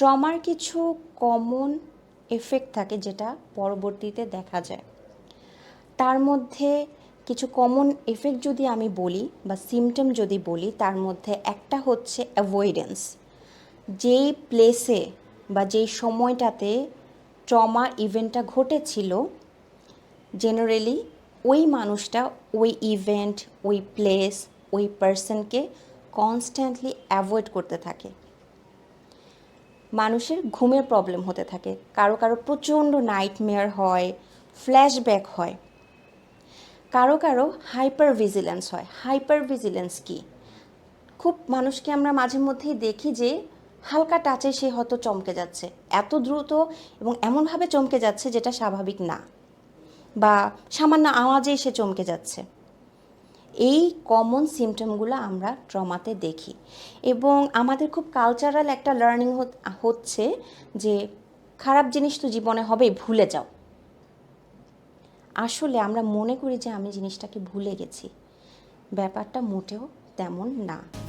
ট্রমার কিছু common effect থাকে যেটা পরবর্তীতে দেখা যায়। তার মধ্যে কিছু কমন এফেক্ট যদি আমি বলি বা সিমটম যদি বলি, তার মধ্যে একটা হচ্ছে অ্যাভয়েডেন্স। যেই প্লেসে বা যেই সময়টাতে ট্রমা ইভেন্টটা ঘটেছিল জেনারেলি ওই মানুষটা ওই ইভেন্ট, ওই প্লেস, ওই পার্সনকে কনস্ট্যান্টলি অ্যাভয়েড করতে থাকে। মানুষের ঘুমের প্রবলেম হতে থাকে। কারও কারও প্রচণ্ড নাইটমেয়ার হয় ফ্ল্যাশব্যাক হয়। কারও কারও হাইপার ভিজিলেন্স হয়। হাইপার ভিজিলেন্স কি? খুব মানুষকে আমরা মাঝে মধ্যেই দেখি যে হালকা টাচে সে হয়তো চমকে যাচ্ছে। এত দ্রুত এবং এমনভাবে চমকে যাচ্ছে যেটা স্বাভাবিক না। বা সামান্য আওয়াজেই সে চমকে যাচ্ছে। এই কমন সিমটমগুলো আমরা ট্রমাতে দেখি। এবং আমাদের খুব কালচারাল একটা লার্নিং হচ্ছে যে খারাপ জিনিস তো জীবনে হবে ভুলে যাও। আসলে আমরা মনে করি যে আমি জিনিসটাকে ভুলে গেছি। ব্যাপারটা মোটেও তেমন না।